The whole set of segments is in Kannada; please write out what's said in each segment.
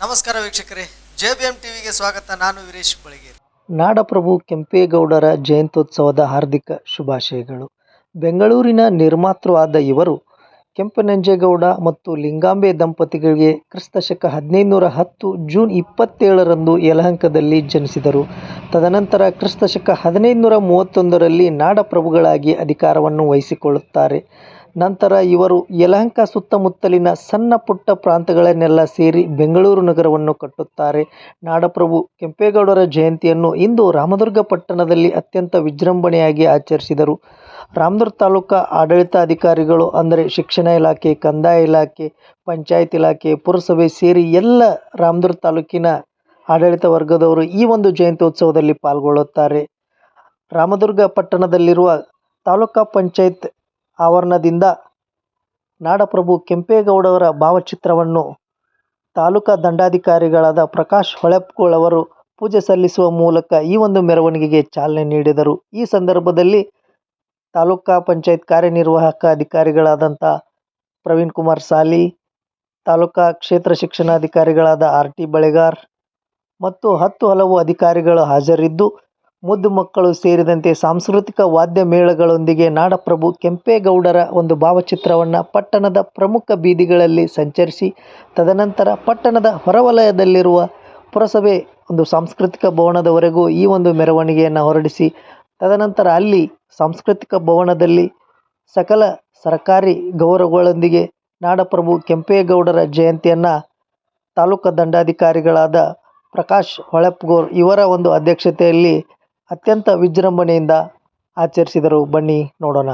ನಮಸ್ಕಾರ ವೀಕ್ಷಕರೇ ಜೆ ಬಿ ಎಂ ಟಿವಿಗೆ ಸ್ವಾಗತ, ನಾನು ವೀರೇಶ್ ಬಳಗೇರಿ ನಾಡಪ್ರಭು ಕೆಂಪೇಗೌಡರ ಜಯಂತ್ಯುತ್ಸವದ ಹಾರ್ದಿಕ ಶುಭಾಶಯಗಳು. ಬೆಂಗಳೂರಿನ ನಿರ್ಮಾತೃವಾದ ಇವರು ಕೆಂಪನಂಜೇಗೌಡ ಮತ್ತು ಲಿಂಗಾಂಬೆ ದಂಪತಿಗಳಿಗೆ ಕ್ರಿಸ್ತಶಕ ಹದಿನೈದುನೂರ ಹತ್ತು ಜೂನ್ ಇಪ್ಪತ್ತೇಳರಂದು ಯಲಹಂಕದಲ್ಲಿ ಜನಿಸಿದರು. ತದನಂತರ ಕ್ರಿಸ್ತಶಕ ಹದಿನೈದುನೂರ ಮೂವತ್ತೊಂದರಲ್ಲಿ ನಾಡಪ್ರಭುಗಳಾಗಿ ಅಧಿಕಾರವನ್ನು ವಹಿಸಿಕೊಳ್ಳುತ್ತಾರೆ. ನಂತರ ಇವರು ಯಲಹಂಕ ಸುತ್ತಮುತ್ತಲಿನ ಸಣ್ಣ ಪುಟ್ಟ ಪ್ರಾಂತಗಳನ್ನೆಲ್ಲ ಸೇರಿ ಬೆಂಗಳೂರು ನಗರವನ್ನು ಕಟ್ಟುತ್ತಾರೆ. ನಾಡಪ್ರಭು ಕೆಂಪೇಗೌಡರ ಜಯಂತಿಯನ್ನು ಇಂದು ರಾಮದುರ್ಗ ಪಟ್ಟಣದಲ್ಲಿ ಅತ್ಯಂತ ವಿಜೃಂಭಣೆಯಾಗಿ ಆಚರಿಸಿದರು. ರಾಮದುರ್ಗ ತಾಲೂಕಾ ಆಡಳಿತಾಧಿಕಾರಿಗಳು ಅಂದರೆ ಶಿಕ್ಷಣ ಇಲಾಖೆ, ಕಂದಾಯ ಇಲಾಖೆ, ಪಂಚಾಯತ್ ಇಲಾಖೆ, ಪುರಸಭೆ ಸೇರಿ ಎಲ್ಲ ರಾಮದುರ್ಗ ತಾಲೂಕಿನ ಆಡಳಿತ ವರ್ಗದವರು ಈ ಒಂದು ಜಯಂತ್ಯೋತ್ಸವದಲ್ಲಿ ಪಾಲ್ಗೊಳ್ಳುತ್ತಾರೆ. ರಾಮದುರ್ಗ ಪಟ್ಟಣದಲ್ಲಿರುವ ತಾಲೂಕಾ ಪಂಚಾಯತ್ ಆವರಣದಿಂದ ನಾಡಪ್ರಭು ಕೆಂಪೇಗೌಡರ ಭಾವಚಿತ್ರವನ್ನು ತಾಲೂಕಾ ದಂಡಾಧಿಕಾರಿಗಳಾದ ಪ್ರಕಾಶ್ ಹೊಳೆಪ್ಕೋಳ್ ಅವರು ಪೂಜೆ ಸಲ್ಲಿಸುವ ಮೂಲಕ ಈ ಒಂದು ಮೆರವಣಿಗೆಗೆ ಚಾಲನೆ ನೀಡಿದರು. ಈ ಸಂದರ್ಭದಲ್ಲಿ ತಾಲೂಕಾ ಪಂಚಾಯತ್ ಕಾರ್ಯನಿರ್ವಾಹಕ ಅಧಿಕಾರಿಗಳಾದಂಥ ಪ್ರವೀಣ್ ಕುಮಾರ್ ಸಾಲಿ, ತಾಲೂಕಾ ಕ್ಷೇತ್ರ ಶಿಕ್ಷಣಾಧಿಕಾರಿಗಳಾದ ಆರ್ ಟಿ ಬಳೆಗಾರ್ ಮತ್ತು ಹತ್ತು ಹಲವು ಅಧಿಕಾರಿಗಳು ಹಾಜರಿದ್ದು ಮುದ್ದು ಮಕ್ಕಳು ಸೇರಿದಂತೆ ಸಾಂಸ್ಕೃತಿಕ ವಾದ್ಯ ಮೇಳಗಳೊಂದಿಗೆ ನಾಡಪ್ರಭು ಕೆಂಪೇಗೌಡರ ಒಂದು ಭಾವಚಿತ್ರವನ್ನು ಪಟ್ಟಣದ ಪ್ರಮುಖ ಬೀದಿಗಳಲ್ಲಿ ಸಂಚರಿಸಿ, ತದನಂತರ ಪಟ್ಟಣದ ಹೊರವಲಯದಲ್ಲಿರುವ ಪುರಸಭೆ ಒಂದು ಸಾಂಸ್ಕೃತಿಕ ಭವನದವರೆಗೂ ಈ ಒಂದು ಮೆರವಣಿಗೆಯನ್ನು ಹೊರಡಿಸಿ, ತದನಂತರ ಅಲ್ಲಿ ಸಾಂಸ್ಕೃತಿಕ ಭವನದಲ್ಲಿ ಸಕಲ ಸರ್ಕಾರಿ ಗೌರವಗಳೊಂದಿಗೆ ನಾಡಪ್ರಭು ಕೆಂಪೇಗೌಡರ ಜಯಂತಿಯನ್ನು ತಾಲೂಕು ದಂಡಾಧಿಕಾರಿಗಳಾದ ಪ್ರಕಾಶ್ ಹೊಳೆಪ್ಗೋರ್ ಇವರ ಒಂದು ಅಧ್ಯಕ್ಷತೆಯಲ್ಲಿ ಅತ್ಯಂತ ವಿಜೃಂಭಣೆಯಿಂದ ಆಚರಿಸಿದರು. ಬನ್ನಿ ನೋಡೋಣ.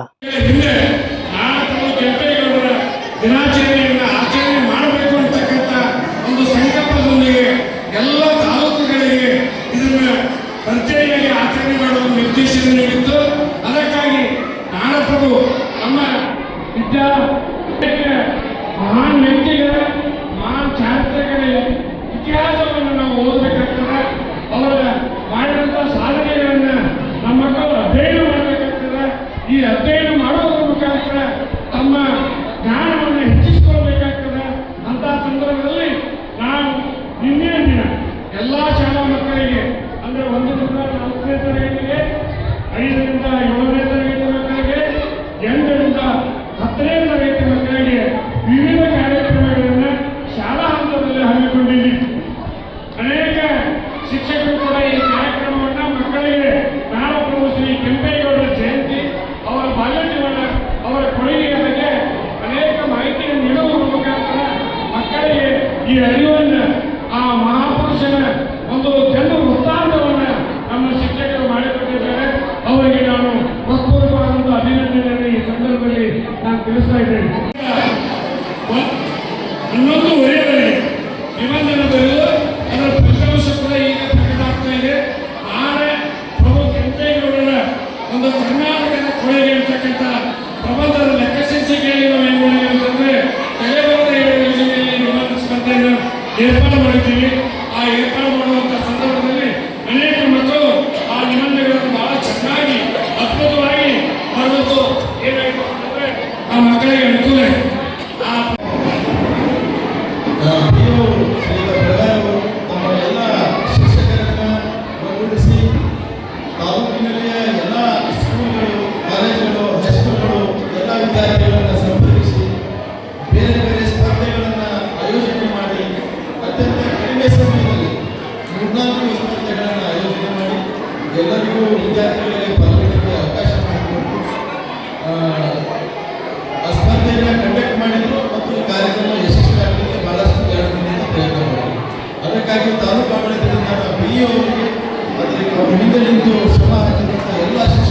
ಮಹಾನ್ ವ್ಯಕ್ತಿಗಳ ಮಹಾನ್ ಚಾರಿತ್ರಿಕರ ಇತಿಹಾಸವನ್ನು ನಾವು ಓದಬೇಕಾಗ್ತದೆ ಅವರ ಮಾಡಿದಂಥ ಸಾಧನೆಗಳನ್ನ ನಮ್ಮ ಮಕ್ಕಳು ಅಧ್ಯಯನ ಮಾಡಬೇಕಾಗ್ತದೆ ಈ ಅಧ್ಯಯನ ಮಾಡೋದ್ರ ಮುಖಾಂತರ ತಮ್ಮ ಈ ಅರಿವನ್ನು ಆ ಮಹಾಪುರುಷನ ಒಂದು ಜನ್ಮ ವೃತ್ತಾಂತವನ್ನು ನಮ್ಮ ಶಿಕ್ಷಕರು ಮಾಡಿಕೊಟ್ಟಿದ್ದಾರೆ. ಅವರಿಗೆ ನಾನು ಹೃತ್ಪೂರ್ವಕವಾದಂಥ ಅಭಿನಂದನೆಯನ್ನು ಈ ಸಂದರ್ಭದಲ್ಲಿ ನಾನು ತಿಳಿಸ್ತಾ ಇದ್ದೇನೆ. ನೀವು ಹಿಂದೆ ನಿಂತು ಶ್ರಮ ಹಾಕಿದಂಥ ಎಲ್ಲ ಶಿಕ್ಷಣ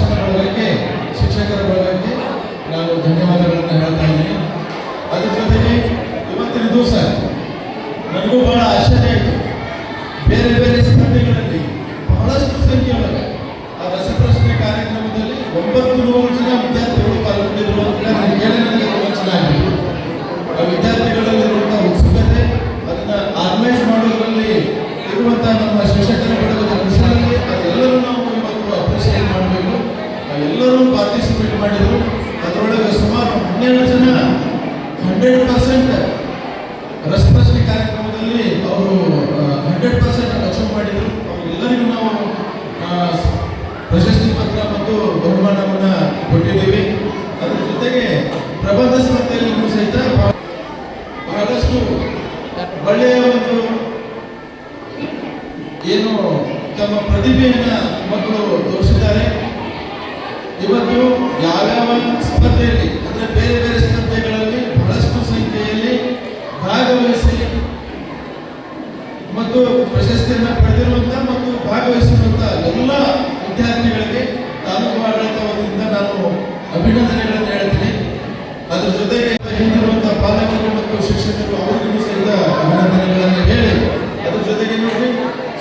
ಹಂಡ್ರೆಡ್ ಪರ್ಸೆಂಟ್ ರಸಪ್ರಶ್ನೆ ಕಾರ್ಯಕ್ರಮದಲ್ಲಿ ಅವರು ಹಂಡ್ರೆಡ್ ಪರ್ಸೆಂಟ್ ಅಚೀವ್ ಮಾಡಿದರು. ಅವರೆಲ್ಲರಿಗೂ ನಾವು ಪ್ರಶಸ್ತಿ ಪತ್ರ ಮತ್ತು ಬಹುಮಾನವನ್ನು ಕೊಟ್ಟಿದ್ದೀವಿ. ಅದರ ಜೊತೆಗೆ ಪ್ರಬಂಧ ಸ್ಪರ್ಧೆಯಲ್ಲಿಯೂ ಸಹಿತ ಬಹಳಷ್ಟು ಒಳ್ಳೆಯ ಒಂದು ಏನು ತಮ್ಮ ಪ್ರತಿಭೆಯನ್ನು ಮಕ್ಕಳು ತೋರಿಸಿದ್ದಾರೆ. ಇವತ್ತು ಯಾವ್ಯಾವ ಸ್ಪರ್ಧೆಯಲ್ಲಿ ಮತ್ತು ಪ್ರಶಸ್ತಿಯನ್ನು ಪಡೆದಿರುವಂಥ ಮತ್ತು ಭಾಗವಹಿಸಿರುವಂಥ ಎಲ್ಲ ವಿದ್ಯಾರ್ಥಿಗಳಿಗೆ ತಾಲೂಕು ಆಡಳಿತದಿಂದ ನಾನು ಅಭಿನಂದನೆಗಳನ್ನು ಹೇಳ್ತೀನಿ. ಅದರ ಜೊತೆಗೆ ಹಿಂದಿರುವಂಥ ಪಾಲಕರು ಮತ್ತು ಶಿಕ್ಷಕರು ಅವರಿಗೂ ಸಹಿತ ಅಭಿನಂದನೆಗಳನ್ನು ಹೇಳಿ. ಅದರ ಜೊತೆಗೆ ನೋಡಿ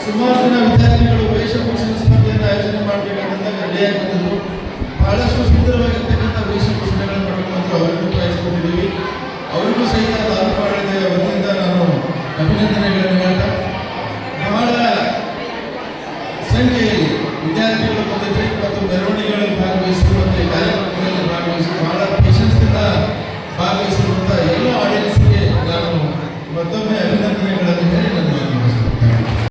ಸುಮಾರು ಜನ ವಿದ್ಯಾರ್ಥಿಗಳು ವೇಷಭೂಷಣ ಸ್ಪರ್ಧೆಯನ್ನು ಆಯೋಜನೆ ಮಾಡಬೇಕಾದಂತ ರೆಡಿಯಾಗಿದ್ದರು ಬಹಳಷ್ಟು ಸುಂದರವಾಗಿರ್ತಕ್ಕಂಥ ವೇಷ